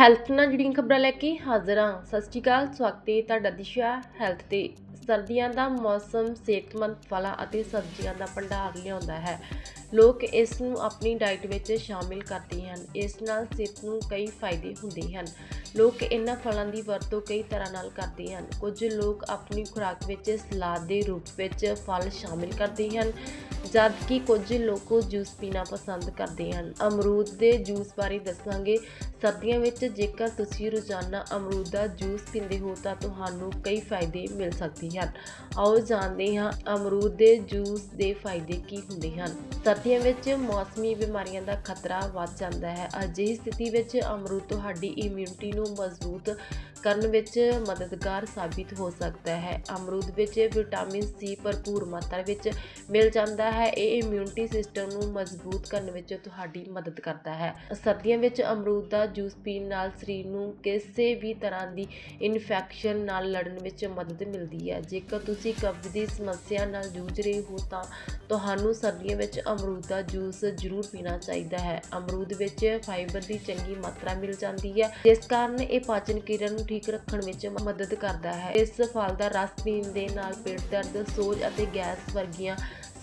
Health ਨਾਲ ਜੁੜੀਆਂ ਖਬਰਾਂ ਲੈ ਕੇ ਹਾਜ਼ਰ ਹਾਂ। ਸਤਿ ਸ਼੍ਰੀ ਅਕਾਲ, ਸਵਾਗਤ ਹੈ ਤੁਹਾਡਾ ਦਿਸ਼ਾ ਹੈਲਥ ਤੇ। ਸਰਦੀਆਂ ਦਾ ਮੌਸਮ ਸਿਹਤਮੰਦ ਫਲਾਂ ਅਤੇ ਸਬਜ਼ੀਆਂ ਦਾ ਭੰਡਾਰ ਲਿਆਉਂਦਾ ਹੈ। ਲੋਕ ਇਸ ਨੂੰ ਆਪਣੀ ਡਾਈਟ ਵਿੱਚ ਸ਼ਾਮਿਲ ਕਰਦੇ ਹਨ। ਇਸ ਨਾਲ ਸਿਹਤ ਨੂੰ ਕਈ ਫਾਇਦੇ ਹੁੰਦੇ ਹਨ। ਲੋਕ ਇਹਨਾਂ ਫਲਾਂ ਦੀ ਵਰਤੋਂ ਕਈ ਤਰ੍ਹਾਂ ਨਾਲ ਕਰਦੇ ਹਨ। ਕੁਝ ਲੋਕ ਆਪਣੀ ਖੁਰਾਕ ਵਿੱਚ ਸਲਾਦ ਦੇ ਰੂਪ ਵਿੱਚ ਫਲ ਸ਼ਾਮਿਲ ਕਰਦੇ ਹਨ। ਜਦਕਿ ਕੁਝ ਲੋਕ ਜੂਸ ਪੀਣਾ ਪਸੰਦ ਕਰਦੇ ਹਨ। ਅਮਰੂਦ ਦੇ ਜੂਸ ਬਾਰੇ ਦੱਸਾਂਗੇ। ਸਰਦੀਆਂ ਵਿੱਚ ਜੇਕਰ ਤੁਸੀਂ ਰੋਜ਼ਾਨਾ ਅਮਰੂਦ ਦਾ ਜੂਸ ਪੀਂਦੇ ਹੋ ਤਾਂ ਤੁਹਾਨੂੰ ਕਈ ਫਾਇਦੇ ਮਿਲ ਸਕਦੇ ਹਨ। ਆਓ ਜਾਣਦੇ ਹਾਂ ਅਮਰੂਦ ਦੇ ਜੂਸ ਦੇ ਫਾਇਦੇ ਕੀ ਹੁੰਦੇ ਹਨ। ਸਰਦੀਆਂ ਵਿੱਚ ਮੌਸਮੀ ਬਿਮਾਰੀਆਂ ਦਾ ਖਤਰਾ ਵੱਧ ਜਾਂਦਾ ਹੈ। ਅਜਿਹੀ ਸਥਿਤੀ ਵਿੱਚ ਅਮਰੂਦ ਤੁਹਾਡੀ ਇਮਿਊਨਿਟੀ ਨੂੰ ਮਜ਼ਬੂਤ ਕਰਨ ਵਿੱਚ ਮਦਦਗਾਰ ਸਾਬਿਤ ਹੋ ਸਕਦਾ ਹੈ। ਅਮਰੂਦ ਵਿੱਚ ਵਿਟਾਮਿਨ ਸੀ ਭਰਪੂਰ ਮਾਤਰਾ ਵਿੱਚ ਮਿਲ ਜਾਂਦਾ ਹੈ, ਇਹ ਇਮਿਊਨਿਟੀ ਸਿਸਟਮ ਨੂੰ ਮਜ਼ਬੂਤ ਕਰਨ ਵਿੱਚ ਤੁਹਾਡੀ ਮਦਦ ਕਰਦਾ ਹੈ। ਸਰਦੀਆਂ ਵਿੱਚ ਅਮਰੂਦ ਦਾ ਜੂਸ ਪੀਣ ਨਾਲ ਸਰੀਰ ਨੂੰ ਕਿਸੇ ਵੀ ਤਰ੍ਹਾਂ ਦੀ ਇਨਫੈਕਸ਼ਨ ਨਾਲ ਲੜਨ ਵਿੱਚ ਮਦਦ ਮਿਲਦੀ ਹੈ। ਜੇਕਰ ਤੁਸੀਂ ਕਬਜ਼ ਦੀ ਸਮੱਸਿਆ ਨਾਲ ਜੂਝ ਰਹੇ ਹੋ ਤਾਂ ਤੁਹਾਨੂੰ ਸਰਦੀਆਂ ਵਿੱਚ ਅਮਰੂਦ ਦਾ ਜੂਸ ਜ਼ਰੂਰ ਪੀਣਾ ਚਾਹੀਦਾ ਹੈ। ਅਮਰੂਦ ਵਿੱਚ ਫਾਈਬਰ ਦੀ ਚੰਗੀ ਮਾਤਰਾ ਮਿਲ ਜਾਂਦੀ ਹੈ। ਜਿਸ ਕਾਰਨ ਇਹ ਪਾਚਨ ਕਿਰਿਆ ਨੂੰ ਠੀਕ ਰੱਖਣ ਵਿੱਚ ਮਦਦ ਕਰਦਾ ਹੈ। ਇਸ ਫਲ ਦਾ ਰਸ ਪੀਣ ਦੇ ਨਾਲ ਪੇਟ ਦਰਦ, ਸੋਜ ਅਤੇ ਗੈਸ ਵਰਗੀਆਂ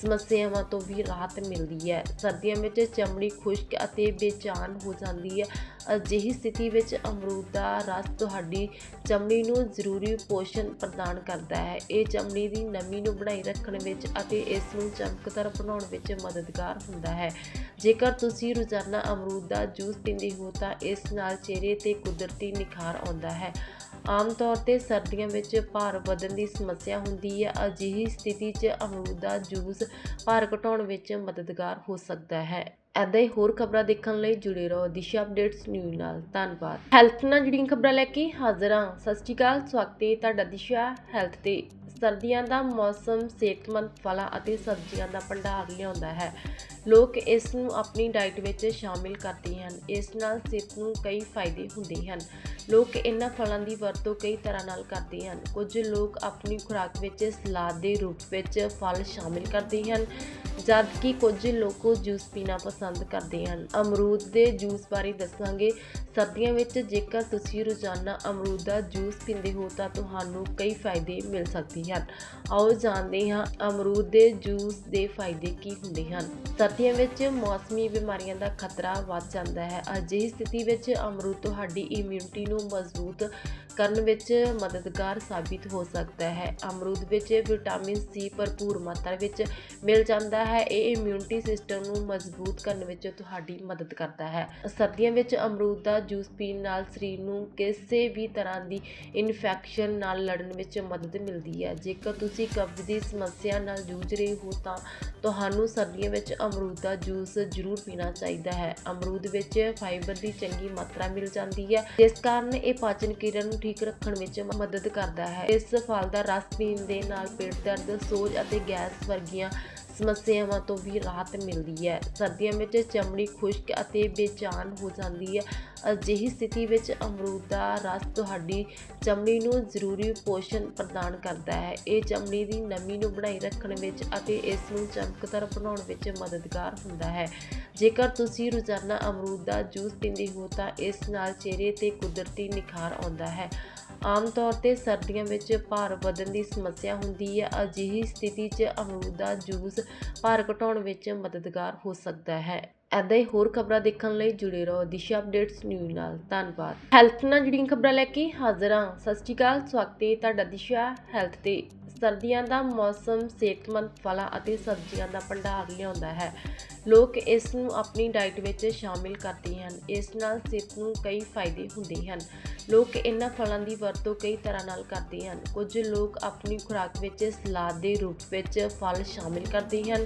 ਸਮੱਸਿਆਵਾਂ ਤੋਂ ਵੀ ਰਾਹਤ ਮਿਲਦੀ ਹੈ। ਸਰਦੀਆਂ ਵਿੱਚ ਚਮੜੀ ਖੁਸ਼ਕ ਅਤੇ ਬੇਚੈਨ ਹੋ ਜਾਂਦੀ ਹੈ। ਅਜਿਹੀ ਸਥਿਤੀ ਵਿੱਚ ਅਮਰੂਦ ਦਾ ਰਸ ਤੁਹਾਡੀ ਚਮੜੀ ਨੂੰ ਜ਼ਰੂਰੀ ਪੋਸ਼ਣ ਪ੍ਰਦਾਨ ਕਰਦਾ ਹੈ। ਇਹ ਚਮੜੀ ਦੀ ਨਮੀ ਨੂੰ ਬਣਾਈ ਰੱਖਣ ਵਿੱਚ ਅਤੇ ਇਸ ਨੂੰ ਚਮਕਦਾਰ ਬਣਾਉਣ ਵਿੱਚ ਮਦਦਗਾਰ ਹੁੰਦਾ ਹੈ। ਜੇਕਰ ਤੁਸੀਂ ਰੋਜ਼ਾਨਾ ਅਮਰੂਦ ਦਾ ਜੂਸ ਪੀਂਦੇ ਹੋ ਤਾਂ ਇਸ ਨਾਲ ਚਿਹਰੇ ਤੇ ਕੁਦਰਤੀ ਨਿਖਾਰ ਆਉਂਦਾ ਹੈ। ਆਮ ਤੌਰ ਤੇ ਸਰਦੀਆਂ ਵਿੱਚ ਭਾਰ ਵਧਣ ਦੀ ਸਮੱਸਿਆ ਹੁੰਦੀ ਹੈ। ਅਜਿਹੀ ਸਥਿਤੀ 'ਚ ਅਮਰੂਦ ਦਾ ਜੂਸ ਭਾਰ ਘਟਾਉਣ ਵਿੱਚ ਮਦਦਗਾਰ ਹੋ ਸਕਦਾ ਹੈ। ਇੱਦਾਂ ਹੀ ਹੋਰ ਖਬਰਾਂ ਦੇਖਣ ਲਈ ਜੁੜੇ ਰਹੋ ਦਿਸ਼ਾ ਅਪਡੇਟਸ ਨਿਊਜ਼ ਨਾਲ। ਧੰਨਵਾਦ। ਹੈਲਥ ਨਾਲ ਜੁੜੀਆਂ ਖਬਰਾਂ ਲੈ ਕੇ ਹਾਜ਼ਰ ਹਾਂ। ਸਤਿ ਸ਼੍ਰੀ ਅਕਾਲ। ਸਵਾਗਤ ਹੈ ਤੁਹਾਡਾ ਦਿਸ਼ਾ ਹੈਲਥ ਤੇ। ਸਰਦੀਆਂ ਦਾ ਮੌਸਮ ਸਿਹਤਮੰਦ ਫਲਾਂ ਅਤੇ ਸਬਜ਼ੀਆਂ ਦਾ ਭੰਡਾਰ ਲਿਆਉਂਦਾ ਹੈ। ਲੋਕ ਇਸ ਨੂੰ ਆਪਣੀ ਡਾਈਟ ਵਿੱਚ ਸ਼ਾਮਿਲ ਕਰਦੇ ਹਨ। ਇਸ ਨਾਲ ਸਿਹਤ ਨੂੰ ਕਈ ਫਾਇਦੇ ਹੁੰਦੇ ਹਨ। ਲੋਕ ਇਹਨਾਂ ਫਲਾਂ ਦੀ ਵਰਤੋਂ ਕਈ ਤਰ੍ਹਾਂ ਨਾਲ ਕਰਦੇ ਹਨ। ਕੁਝ ਲੋਕ ਆਪਣੀ ਖੁਰਾਕ ਵਿੱਚ ਸਲਾਦ ਦੇ ਰੂਪ ਵਿੱਚ ਫਲ ਸ਼ਾਮਿਲ ਕਰਦੇ ਹਨ। ਜਦਕਿ ਕੁਝ ਲੋਕ ਜੂਸ ਪੀਣਾ ਪਸੰਦ ਕਰਦੇ ਹਨ। ਅਮਰੂਦ ਦੇ ਜੂਸ ਬਾਰੇ ਦੱਸਾਂਗੇ। ਸਰਦੀਆਂ ਵਿੱਚ ਜੇਕਰ ਤੁਸੀਂ ਰੋਜ਼ਾਨਾ ਅਮਰੂਦ ਦਾ ਜੂਸ ਪੀਂਦੇ ਹੋ ਤਾਂ ਤੁਹਾਨੂੰ ਕਈ ਫਾਇਦੇ ਮਿਲ ਸਕਦੇ ਹਨ। ਆਓ ਜਾਣਦੇ ਹਾਂ ਅਮਰੂਦ ਦੇ ਜੂਸ ਦੇ ਫਾਇਦੇ ਕੀ ਹੁੰਦੇ ਹਨ। ਸਰਦੀਆਂ ਵਿੱਚ ਮੌਸਮੀ ਬਿਮਾਰੀਆਂ ਦਾ ਖਤਰਾ ਵੱਧ ਜਾਂਦਾ ਹੈ। ਅਜਿਹੀ ਸਥਿਤੀ ਵਿੱਚ ਅਮਰੂਦ ਤੁਹਾਡੀ ਇਮਿਊਨਿਟੀ ਨੂੰ ਮਜ਼ਬੂਤ ਕਰਨ ਵਿੱਚ ਮਦਦਗਾਰ ਸਾਬਿਤ ਹੋ ਸਕਦਾ ਹੈ। ਅਮਰੂਦ ਵਿੱਚ ਵਿਟਾਮਿਨ ਸੀ ਭਰਪੂਰ ਮਾਤਰਾ ਵਿੱਚ ਮਿਲ ਜਾਂਦਾ ਹੈ। ਇਹ ਇਮਿਊਨਿਟੀ ਸਿਸਟਮ ਨੂੰ ਮਜ਼ਬੂਤ ਕਰਨ ਵਿੱਚ ਤੁਹਾਡੀ ਮਦਦ ਕਰਦਾ ਹੈ। ਸਰਦੀਆਂ ਵਿੱਚ ਅਮਰੂਦ ਦਾ ਜੂਸ ਪੀਣ ਨਾਲ ਸਰੀਰ ਨੂੰ ਕਿਸੇ ਵੀ ਤਰ੍ਹਾਂ ਦੀ ਇਨਫੈਕਸ਼ਨ ਨਾਲ ਲੜਨ ਵਿੱਚ ਮਦਦ ਮਿਲਦੀ ਹੈ। ਜੇਕਰ ਤੁਸੀਂ ਕਬਜ਼ ਦੀ ਸਮੱਸਿਆ ਨਾਲ ਜੂਝ ਰਹੇ ਹੋ ਤਾਂ ਤੁਹਾਨੂੰ ਸਰਦੀਆਂ ਵਿੱਚ ਅਮਰੂਦ ਦਾ ਜੂਸ ਜ਼ਰੂਰ ਪੀਣਾ ਚਾਹੀਦਾ ਹੈ। ਅਮਰੂਦ ਵਿੱਚ ਫਾਈਬਰ ਦੀ ਚੰਗੀ ਮਾਤਰਾ ਮਿਲ ਜਾਂਦੀ ਹੈ। ਜਿਸ ਕਾਰਨ ਇਹ ਪਾਚਨ ਕਿਰਿਆ ਨੂੰ ਠੀਕ ਰੱਖਣ ਵਿੱਚ ਮਦਦ ਕਰਦਾ ਹੈ। ਇਸ ਫਲ ਦਾ ਰਸ ਪੀਣ ਦੇ ਨਾਲ ਪੇਟ ਦਰਦ, ਸੋਜ ਅਤੇ ਗੈਸ ਵਰਗੀਆਂ ਸਮੱਸਿਆਵਾਂ ਤੋਂ ਵੀ ਰਾਹਤ ਮਿਲਦੀ ਹੈ। ਸਰਦੀਆਂ ਵਿੱਚ ਚਮੜੀ ਖੁਸ਼ਕ ਅਤੇ ਬੇਚੈਨ ਹੋ ਜਾਂਦੀ ਹੈ। ਅਜਿਹੀ ਸਥਿਤੀ ਵਿੱਚ ਅਮਰੂਦ ਦਾ ਰਸ ਤੁਹਾਡੀ ਚਮੜੀ ਨੂੰ ਜ਼ਰੂਰੀ ਪੋਸ਼ਣ ਪ੍ਰਦਾਨ ਕਰਦਾ ਹੈ। ਇਹ ਚਮੜੀ ਦੀ ਨਮੀ ਨੂੰ ਬਣਾਈ ਰੱਖਣ ਵਿੱਚ ਅਤੇ ਇਸ ਨੂੰ ਚਮਕਦਾਰ ਬਣਾਉਣ ਵਿੱਚ ਮਦਦਗਾਰ ਹੁੰਦਾ ਹੈ। ਜੇਕਰ ਤੁਸੀਂ ਰੋਜ਼ਾਨਾ ਅਮਰੂਦ ਦਾ ਜੂਸ ਪੀਂਦੇ ਹੋ ਤਾਂ ਇਸ ਨਾਲ ਚਿਹਰੇ ਤੇ ਕੁਦਰਤੀ ਨਿਖਾਰ ਆਉਂਦਾ ਹੈ। ਆਮ ਤੌਰ ਤੇ ਸਰਦੀਆਂ ਵਿੱਚ ਭਾਰ ਵਧਣ ਦੀ ਸਮੱਸਿਆ ਹੁੰਦੀ ਹੈ। ਅਜਿਹੀ ਸਥਿਤੀ 'ਚ ਅਮਰੂਦ ਦਾ ਜੂਸ ਭਾਰ ਘਟਾਉਣ ਵਿੱਚ ਮਦਦਗਾਰ ਹੋ ਸਕਦਾ ਹੈ। ਇੱਦਾਂ ਹੀ ਹੋਰ ਖਬਰਾਂ ਦੇਖਣ ਲਈ ਜੁੜੇ ਰਹੋ ਦਿਸ਼ਾ ਅਪਡੇਟਸ ਨਿਊਜ਼ ਨਾਲ। ਧੰਨਵਾਦ। ਹੈਲਥ ਨਾਲ ਜੁੜੀਆਂ ਖਬਰਾਂ ਲੈ ਕੇ ਹਾਜ਼ਰ ਹਾਂ। ਸਤਿ ਸ਼੍ਰੀ ਅਕਾਲ, ਸਵਾਗਤ ਹੈ ਤੁਹਾਡਾ ਦਿਸ਼ਾ ਹੈਲਥ ਤੇ। ਸਰਦੀਆਂ ਦਾ ਮੌਸਮ ਸਿਹਤਮੰਦ ਫਲਾਂ ਅਤੇ ਸਬਜ਼ੀਆਂ ਦਾ ਭੰਡਾਰ ਲਿਆਉਂਦਾ ਹੈ। ਲੋਕ ਇਸ ਨੂੰ ਆਪਣੀ ਡਾਈਟ ਵਿੱਚ ਸ਼ਾਮਿਲ ਕਰਦੇ ਹਨ। ਇਸ ਨਾਲ ਸਿਹਤ ਨੂੰ ਕਈ ਫਾਇਦੇ ਹੁੰਦੇ ਹਨ। ਲੋਕ ਇਹਨਾਂ ਫਲਾਂ ਦੀ ਵਰਤੋਂ ਕਈ ਤਰ੍ਹਾਂ ਨਾਲ ਕਰਦੇ ਹਨ। ਕੁਝ ਲੋਕ ਆਪਣੀ ਖੁਰਾਕ ਵਿੱਚ ਸਲਾਦ ਦੇ ਰੂਪ ਵਿੱਚ ਫਲ ਸ਼ਾਮਿਲ ਕਰਦੇ ਹਨ।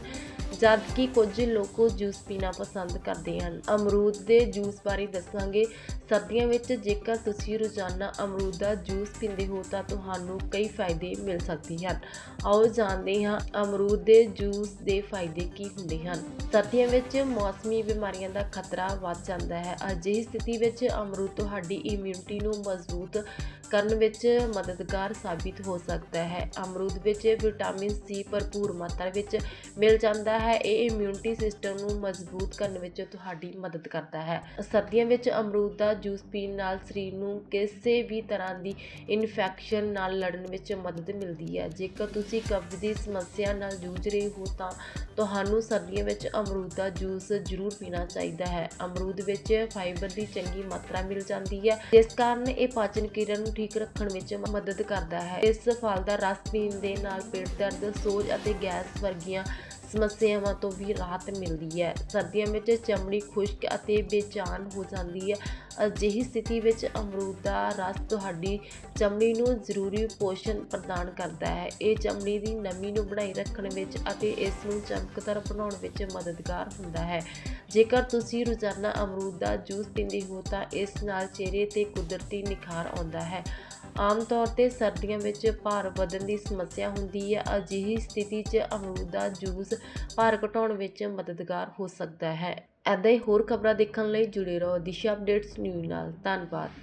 ਜਦਕਿ ਕੁਝ ਲੋਕ ਜੂਸ ਪੀਣਾ ਪਸੰਦ ਕਰਦੇ ਹਨ। ਅਮਰੂਦ ਦੇ ਜੂਸ ਬਾਰੇ ਦੱਸਾਂਗੇ। ਸਰਦੀਆਂ ਵਿੱਚ ਜੇਕਰ ਤੁਸੀਂ ਰੋਜ਼ਾਨਾ ਅਮਰੂਦ ਦਾ ਜੂਸ ਪੀਂਦੇ ਹੋ ਤਾਂ ਤੁਹਾਨੂੰ ਕਈ ਫਾਇਦੇ ਮਿਲ ਸਕਦੇ ਹਨ। ਆਓ ਜਾਣਦੇ ਹਾਂ ਅਮਰੂਦ ਦੇ ਜੂਸ ਦੇ ਫਾਇਦੇ ਕੀ ਹੁੰਦੇ ਹਨ। ਸਰਦੀਆਂ ਵਿੱਚ ਮੌਸਮੀ ਬਿਮਾਰੀਆਂ ਦਾ ਖਤਰਾ ਵੱਧ ਜਾਂਦਾ ਹੈ। ਅਜਿਹੀ ਸਥਿਤੀ ਵਿੱਚ ਅਮਰੂਦ ਤੁਹਾਡੀ ਇਮਿਊਨਿਟੀ ਨੂੰ ਮਜ਼ਬੂਤ ਕਰਨ ਵਿੱਚ ਮਦਦਗਾਰ ਸਾਬਿਤ ਹੋ ਸਕਦਾ ਹੈ। ਅਮਰੂਦ ਵਿੱਚ ਵਿਟਾਮਿਨ ਸੀ ਭਰਪੂਰ ਮਾਤਰਾ ਵਿੱਚ ਮਿਲ ਜਾਂਦਾ ਹੈ। ਹੈ, ਇਹ ਇਮਿਊਨਿਟੀ ਸਿਸਟਮ ਨੂੰ ਮਜ਼ਬੂਤ ਕਰਨ ਵਿੱਚ ਤੁਹਾਡੀ ਮਦਦ ਕਰਦਾ ਹੈ। ਸਰਦੀਆਂ ਵਿੱਚ ਅਮਰੂਦ ਦਾ ਜੂਸ ਪੀਣ ਨਾਲ ਸਰੀਰ ਨੂੰ ਕਿਸੇ ਵੀ ਤਰ੍ਹਾਂ ਦੀ ਇਨਫੈਕਸ਼ਨ ਨਾਲ ਲੜਨ ਵਿੱਚ ਮਦਦ ਮਿਲਦੀ ਹੈ। ਜੇਕਰ ਤੁਸੀਂ ਕਬਜ਼ ਦੀ ਸਮੱਸਿਆ ਨਾਲ ਜੂਝ ਰਹੇ ਹੋ ਤਾਂ ਤੁਹਾਨੂੰ ਸਰਦੀਆਂ ਵਿੱਚ ਅਮਰੂਦ ਦਾ ਜੂਸ ਜ਼ਰੂਰ ਪੀਣਾ ਚਾਹੀਦਾ ਹੈ। ਅਮਰੂਦ ਵਿੱਚ ਫਾਈਬਰ ਦੀ ਚੰਗੀ ਮਾਤਰਾ ਮਿਲ ਜਾਂਦੀ ਹੈ। ਜਿਸ ਕਾਰਨ ਇਹ ਪਾਚਨ ਕਿਰਿਆ ਨੂੰ ਠੀਕ ਰੱਖਣ ਵਿੱਚ ਮਦਦ ਕਰਦਾ ਹੈ। ਇਸ ਫਲ ਦਾ ਰਸ ਪੀਣ ਦੇ ਨਾਲ ਪੇਟ ਦਰਦ, ਸੋਜ ਅਤੇ ਗੈਸ ਵਰਗੀਆਂ ਸਮੱਸਿਆਵਾਂ ਤੋਂ ਵੀ ਰਾਹਤ ਮਿਲਦੀ ਹੈ। ਸਰਦੀਆਂ ਵਿੱਚ ਚਮੜੀ ਖੁਸ਼ਕ ਅਤੇ ਬੇਚੈਨ ਹੋ ਜਾਂਦੀ ਹੈ। ਅਜਿਹੀ ਸਥਿਤੀ ਵਿੱਚ ਅਮਰੂਦ ਦਾ ਰਸ ਤੁਹਾਡੀ ਚਮੜੀ ਨੂੰ ਜ਼ਰੂਰੀ ਪੋਸ਼ਣ ਪ੍ਰਦਾਨ ਕਰਦਾ ਹੈ। ਇਹ ਚਮੜੀ ਦੀ ਨਮੀ ਨੂੰ ਬਣਾਈ ਰੱਖਣ ਵਿੱਚ ਅਤੇ ਇਸ ਨੂੰ ਚਮਕਦਾਰ ਬਣਾਉਣ ਵਿੱਚ ਮਦਦਗਾਰ ਹੁੰਦਾ ਹੈ। ਜੇਕਰ ਤੁਸੀਂ ਰੋਜ਼ਾਨਾ ਅਮਰੂਦ ਦਾ ਜੂਸ ਪੀਂਦੇ ਹੋ ਤਾਂ ਇਸ ਨਾਲ ਚਿਹਰੇ ਤੇ ਕੁਦਰਤੀ ਨਿਖਾਰ ਆਉਂਦਾ ਹੈ। ਆਮ ਤੌਰ ਤੇ ਸਰਦੀਆਂ ਵਿੱਚ ਭਾਰ ਵਧਣ ਦੀ ਸਮੱਸਿਆ ਹੁੰਦੀ ਹੈ। ਅਜਿਹੀ ਸਥਿਤੀ 'ਚ ਅਮਰੂਦ ਦਾ ਜੂਸ ਭਾਰ ਘਟਾਉਣ ਵਿੱਚ ਮਦਦਗਾਰ ਹੋ ਸਕਦਾ ਹੈ। ਐਦਾਂ ਹੀ ਹੋਰ ਖਬਰਾਂ ਦੇਖਣ ਲਈ ਜੁੜੇ ਰਹੋ। ਦਿਸ਼ਾ ਅਪਡੇਟਸ ਨਿਊਜ਼ ਨਾਲ। ਧੰਨਵਾਦ।